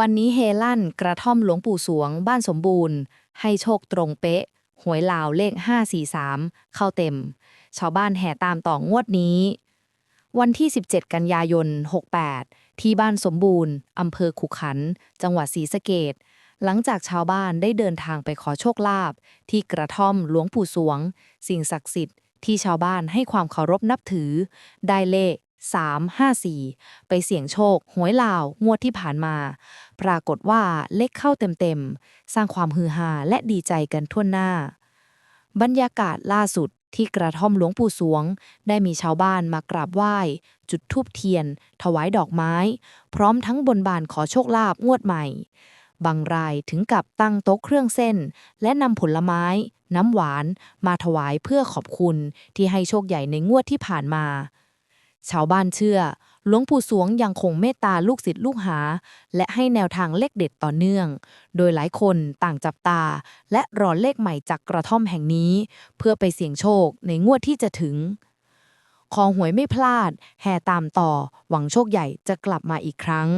วันนี้เฮลั่นกระท่อมหลวงปู่สวง บ้านสมบูรณ์ ให้โชคตรงเป๊ะ หวยลาวเลข 543 เข้าเต็ม ชาวบ้านแห่ตามต่องวดนี้ วันที่ 17 กันยายน 68 ที่บ้านสมบูรณ์อำเภอขุขัน จังหวัดศรีสะเกดหลังจากชาวบ้านได้เดินทางไปขอโชคลาภที่กระท่อมหลวงปู่สวง สิ่งศักดิ์สิทธิ์ที่ชาวบ้านให้ความเคารพนับถือ ได้เลข 354 ไปเสี่ยงโชคหวยลาวงวดที่ผ่านมา ปรากฏว่าเลขเข้าเต็มๆ สร้างความฮือฮาและดีใจกันทั่วหน้า บรรยากาศล่าสุดที่กระท่อมหลวงปู่สวง ได้มีชาวบ้านมากราบไหว้ จุดธูปเทียน ถวายดอกไม้ พร้อมทั้งบนบานขอโชคลาภงวดใหม่ บางรายถึงกับตั้งโต๊ะเครื่องเส้น และนำผลไม้ น้ำหวาน มาถวายเพื่อขอบคุณที่ให้โชคใหญ่ในงวดที่ผ่านมา ชาวบ้านเชื่อ หลวงปู่สวงยังคงเมตตาลูกศิษย์ลูกหา และให้แนวทางเลขเด็ดต่อเนื่อง โดยหลายคนต่างจับตา และรอเลขใหม่จากกระท่อมแห่งนี้ เพื่อไปเสี่ยงโชคในงวดที่จะถึง คอหวยไม่พลาด แห่ตามต่อ หวังโชคใหญ่จะกลับมาอีกครั้ง